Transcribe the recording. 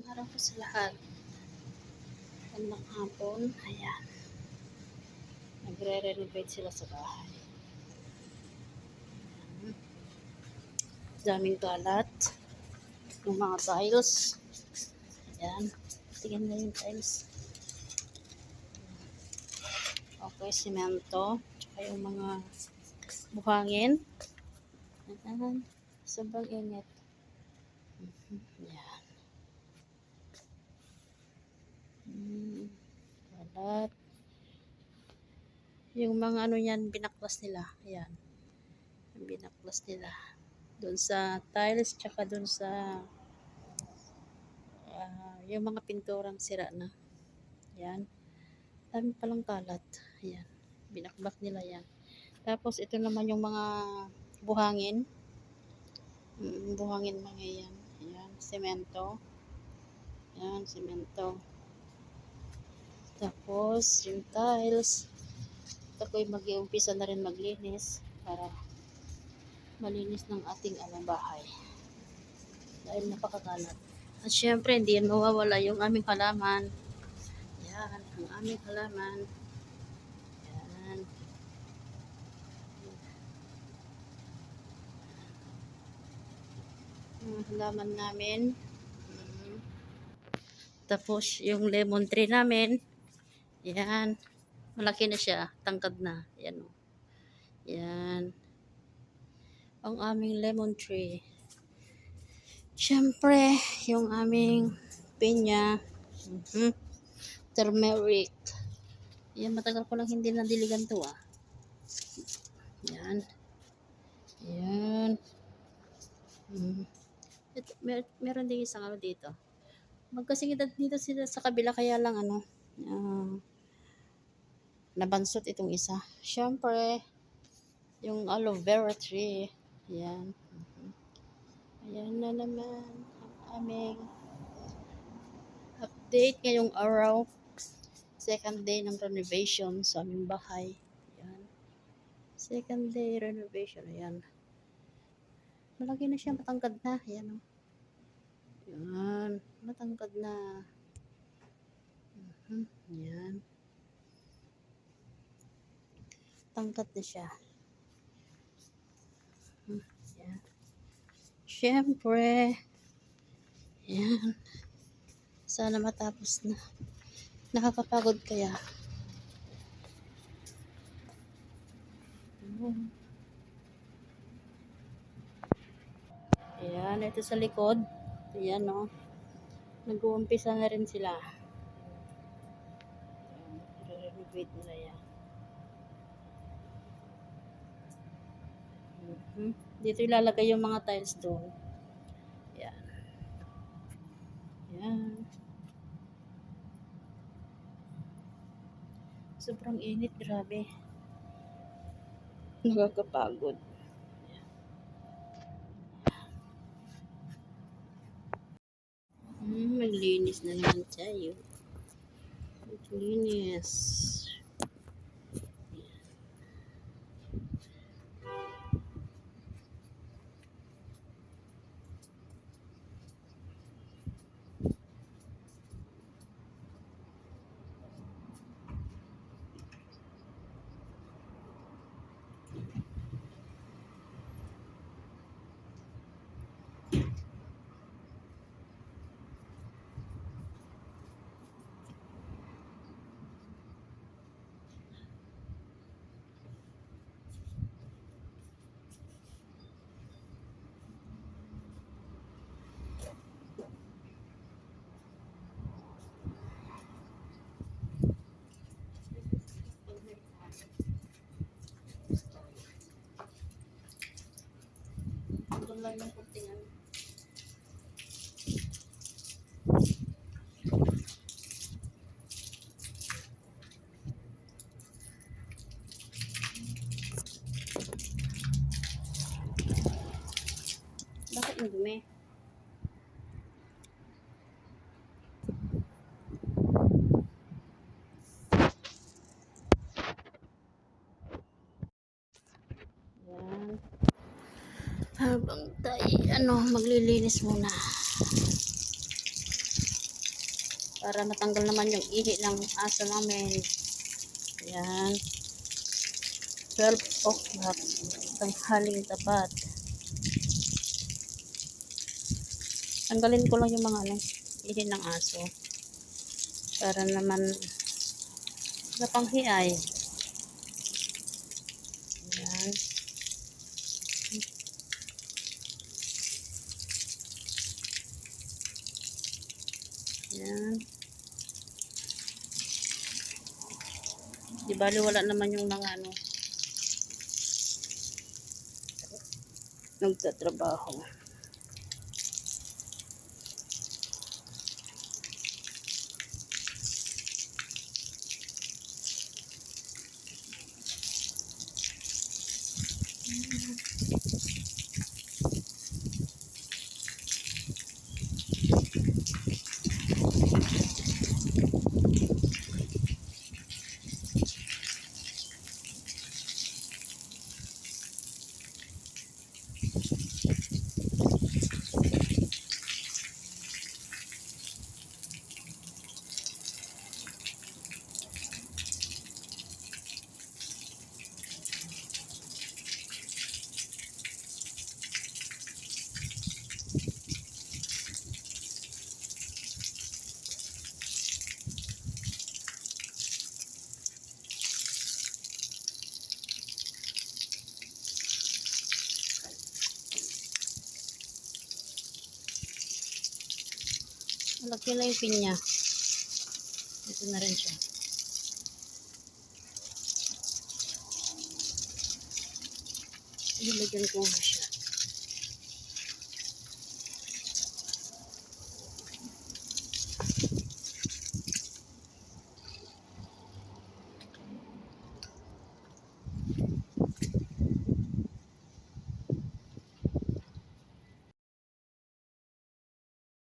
Magandang araw po sa lahat. Magandang hapon. Ayan. Nagre-renovate sila sa bahay. Ayan. Daming kalat. Yung mga tiles. Ayan. Tingnan na yung tiles. Okay, simento. Tsaka yung mga buhangin. Ayan. Sobrang init. Mhm. Ayan. Hmm, kalat. Yung mga ano yan, binaklas nila. Ayan. Binaklas nila. Doon sa tiles, tsaka doon sa ah, yung mga pinturang sira na. Ayan. Dami palang kalat. Ayan. Binakbak nila yan. Tapos ito naman yung mga buhangin. Mm, buhangin mga yan. Ayan. Semento. Ayan. Semento. Tapos, yung tiles. Ito ko'y mag-iumpisa na rin maglinis para malinis ng ating alang bahay. Dahil napakakalat. At syempre, hindi yan mawawala yung aming halaman. Yan, ang aming halaman. Yan. Ang halaman namin. Mm. Tapos, yung lemon tree namin. Yan. Malaki na siya. Tangkad na. Yan. o. Yan. Ang aming lemon tree. Siyempre, yung aming pinya. Mhm. Turmeric. Yan, matagal ko lang hindi nadiligan to ah. Yan. Yan. Mhm. Ito, mer meron din isang ano dito. Magkasing edad dito sila sa kabila kaya lang ano, ah, nabansot itong isa. Siyempre, yung aloe vera tree. Yan. Mhm. Ayan na naman ang aming update ngayong araw. Second day ng renovation sa aming bahay. Ayan. Second day renovation. Ayan. Malaki na siya. Matangkad na. Ayan o. Ayan. Matangkad na. Mhm. Ayan. Tangkad na siya. Ayan. Siyempre. Ayan. Sana matapos na. Nakakapagod kaya. Ayan. Ito sa likod. Ayan, no. Nag-uumpisa na rin sila. Ayan, renovate nila yan. Dito ilalagay yung mga tiles doon. Ayan. Ayan. Sobrang init, grabe. Nakakapagod. Hmm, maglinis na naman tayo. Maglinis. Doon lang yung. Bakit ang dumi? Yan. Habang tayo, ano, maglilinis muna. Para matanggal naman yung ihi ng aso namin. Yan. 12 o'clock. Tanghaling tapat. Tanggalin ko lang yung mga ano, ihi ng aso. Para naman sa panghiay. Yan. Yan. Di bali wala naman yung mga ano nagtatrabaho. Malaki na yung pinya. Ito na rin siya. Ilagyan ko